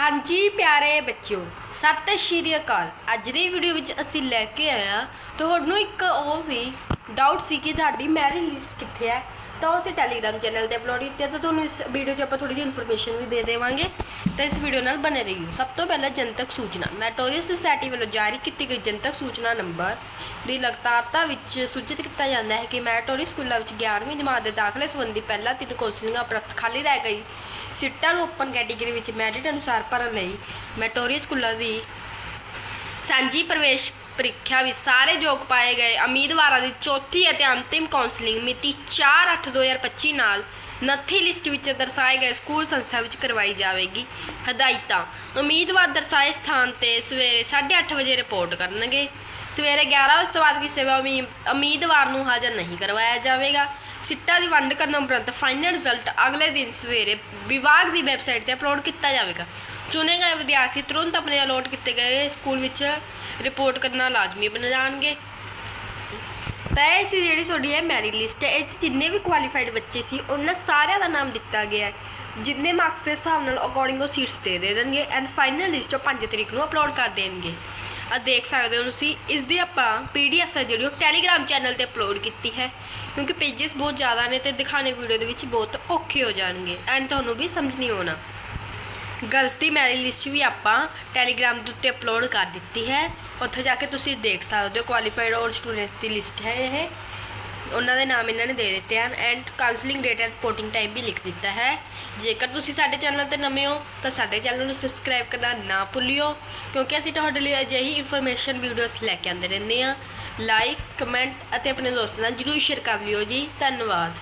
ਹਾਂਜੀ ਪਿਆਰੇ ਬੱਚਿਓ, ਸਤਿ ਸ਼੍ਰੀ ਅਕਾਲ। ਅੱਜ ਦੀ ਵੀਡੀਓ ਵਿੱਚ ਅਸੀਂ ਲੈ ਕੇ ਆਏ ਹਾਂ। ਤੁਹਾਨੂੰ ਇੱਕ ਉਹ ਸੀ ਡਾਊਟ ਸੀ ਕਿ ਤੁਹਾਡੀ ਮੈਰਿਜ ਲਿਸਟ ਕਿੱਥੇ ਹੈ? ਤਾਂ ਉਹ ਅਸੀਂ ਟੈਲੀਗ੍ਰਾਮ ਚੈਨਲ ਤੇ ਅਪਲੋਡ ਕੀਤੀ ਹੈ ਤਾਂ ਤੁਹਾਨੂੰ ਇਸ ਵੀਡੀਓ 'ਚ ਆਪਾਂ ਥੋੜੀ ਜਿਹੀ ਇਨਫੋਰਮੇਸ਼ਨ ਵੀ ਦੇ ਦੇਵਾਂਗੇ। ਤਾਂ ਇਸ ਵੀਡੀਓ ਨਾਲ ਬਨੇ ਰਹੀਓ। ਸਭ ਤੋਂ ਪਹਿਲਾਂ ਜਨਤਕ ਸੂਚਨਾ। ਮੈਟੋਰੀਅਸ ਸੁਸਾਇਟੀ ਵੱਲੋਂ ਜਾਰੀ ਕੀਤੀ ਗਈ ਜਨਤਕ ਸੂਚਨਾ ਨੰਬਰ ਦੀ ਲਗਾਤਾਰਤਾ ਵਿੱਚ ਸੂਚਿਤ ਕੀਤਾ ਜਾਂਦਾ ਹੈ ਕਿ ਮੈਟੋਰੀ ਸਕੂਲਾਂ ਵਿੱਚ 11ਵੀਂ ਜਮਾਤ ਦੇ ਦਾਖਲੇ ਸੰਬੰਧੀ ਪਹਿਲਾਂ ਤਿੰਨ ਕੌਂਸਲਿੰਗਾਂ ਉਪਰੰਤ ਖਾਲੀ ਰਹਿ ਗਈ। ਸੀਟਾਂ ਨੂੰ ਓਪਨ ਕੈਟਾਗਰੀ ਵਿੱਚ ਮੈਰਿਟ ਅਨੁਸਾਰ ਭਰਨ ਲਈ ਮੈਟੋਰੀਅਸ ਸਕੂਲਾਂ ਦੀ ਸਾਂਝੀ ਪ੍ਰਵੇਸ਼ ਪ੍ਰੀਖਿਆ ਵਿੱਚ ਸਾਰੇ ਯੋਗ ਪਾਏ ਗਏ। ਉਮੀਦਵਾਰਾਂ ਦੀ ਚੌਥੀ ਅਤੇ ਅੰਤਿਮ ਕਾਉਂਸਲਿੰਗ ਮਿਤੀ 4/8/2025 ਨਾਲ ਨੱਥੀ ਲਿਸਟ ਵਿੱਚ ਦਰਸਾਏ ਗਏ ਸਕੂਲ ਸੰਸਥਾ ਵਿੱਚ ਕਰਵਾਈ ਜਾਵੇਗੀ। ਹਦਾਇਤਾਂ। ਉਮੀਦਵਾਰ ਦਰਸਾਏ ਸਥਾਨ ਤੇ ਸਵੇਰੇ 8:30 ਵਜੇ ਰਿਪੋਰਟ ਕਰਨਗੇ। ਸਵੇਰੇ 11 ਵਜੇ ਤੋਂ ਬਾਅਦ ਕਿਸੇ ਵੀ ਉਮੀ- ਉਮੀਦਵਾਰ ਨੂੰ ਹਾਜ਼ਰ ਨਹੀਂ ਕਰਵਾਇਆ ਜਾਵੇਗਾ। ਸਿੱਟਾਂ ਦੀ ਵੰਡ ਕਰਨ ਉਪਰੰਤ ਫਾਈਨਲ ਰਿਜ਼ਲਟ ਅਗਲੇ ਦਿਨ ਸਵੇਰੇ ਵਿਭਾਗ ਦੀ ਵੈਬਸਾਈਟ ਤੇ ਅਪਲੋਡ ਕੀਤਾ ਜਾਵੇਗਾ। ਚੁਣੇ ਗਏ ਵਿਦਿਆਰਥੀ ਤੁਰੰਤ ਆਪਣੇ ਅਲੋਟ ਕੀਤੇ ਗਏ ਸਕੂਲ ਵਿੱਚ ਰਿਪੋਰਟ ਕਰਨਾ ਲਾਜ਼ਮੀ ਬਣ ਜਾਣਗੇ। ਤਾਂ ਇਹ ਸੀ ਜਿਹੜੀ ਤੁਹਾਡੀ ਹੈ ਮੈਰਿਟ ਲਿਸਟ ਹੈ। ਇਹ 'ਚ ਜਿੰਨੇ ਵੀ ਕੁਆਲੀਫਾਈਡ ਬੱਚੇ ਸੀ, ਉਹਨਾਂ ਸਾਰਿਆਂ ਦਾ ਨਾਮ ਦਿੱਤਾ ਗਿਆ ਹੈ। ਜਿੰਨੇ ਮਾਰਕਸ ਦੇ ਹਿਸਾਬ ਨਾਲ ਅਕੋਰਡਿੰਗ ਉਹ ਸੀਟਸ ਦੇ ਦੇ ਦੇਣਗੇ ਐਂਡ ਫਾਈਨਲ ਲਿਸਟ ਉਹ 5 ਤਰੀਕ ਨੂੰ ਅਪਲੋਡ ਕਰ ਦੇਣਗੇ। ਆ ਦੇਖ ਸਕਦੇ ਹੋ ਤੁਸੀਂ, ਇਸ ਦੀ ਆਪਾਂ ਪੀਡੀਐਫ ਹੈ ਜਿਹੜੀ ਉਹ ਟੈਲੀਗ੍ਰਾਮ ਚੈਨਲ ਤੇ ਅਪਲੋਡ ਕੀਤੀ ਹੈ। ਕਿਉਂਕਿ ਪੇजेस ਬਹੁਤ ਜ਼ਿਆਦਾ ਨੇ ਤੇ ਦਿਖਾਣੇ ਵੀਡੀਓ ਦੇ ਵਿੱਚ ਬਹੁਤ ਔਖੇ ਹੋ ਜਾਣਗੇ। ਐਂਡ ਤੁਹਾਨੂੰ ਵੀ ਸਮਝ ਨਹੀਂ ਆਉਣਾ। ਗਰਲਸ ਦੀ ਮੈਰਿਜ ਲਿਸਟ ਵੀ ਆਪਾਂ ਟੈਲੀਗ੍ਰਾਮ ਦੇ ਉੱਤੇ ਅਪਲੋਡ ਕਰ ਦਿੱਤੀ ਹੈ। ਉੱਥੇ ਜਾ ਕੇ ਤੁਸੀਂ ਦੇਖ ਸਕਦੇ ਹੋ ਕੁਆਲੀਫਾਈਡ ਔਰ ਸਟੂਡੈਂਟਸ ਦੀ ਲਿਸਟ ਹੈ ਇਹ। ਉਹਨਾਂ ਦੇ ਨਾਮ ਇਹਨਾਂ ਨੇ ਦੇ ਦਿੱਤੇ ਹਨ and counselling date and reporting time ਵੀ ਲਿਖ ਦਿੱਤਾ ਹੈ। ਜੇਕਰ ਤੁਸੀਂ ਸਾਡੇ ਚੈਨਲ ਤੇ ਨਵੇਂ ਹੋ, ਤਾਂ ਸਾਡੇ ਚੈਨਲ ਨੂੰ ਸਬਸਕ੍ਰਾਈਬ ਕਰਨਾ ਨਾ ਭੁੱਲਿਓ, ਕਿਉਂਕਿ ਅਸੀਂ ਤੁਹਾਡੇ ਲਈ ਅਜਿਹੀ ਇਨਫੋਰਮੇਸ਼ਨ ਵੀਡੀਓਜ਼ ਲੈ ਕੇ ਆਉਂਦੇ ਰਹਿੰਦੇ ਹਾਂ। ਲਾਈਕ ਕਮੈਂਟ ਅਤੇ ਆਪਣੇ ਦੋਸਤਾਂ ਨਾਲ ਜਰੂਰ ਸ਼ੇਅਰ ਕਰ ਲਿਓ ਜੀ। ਧੰਨਵਾਦ।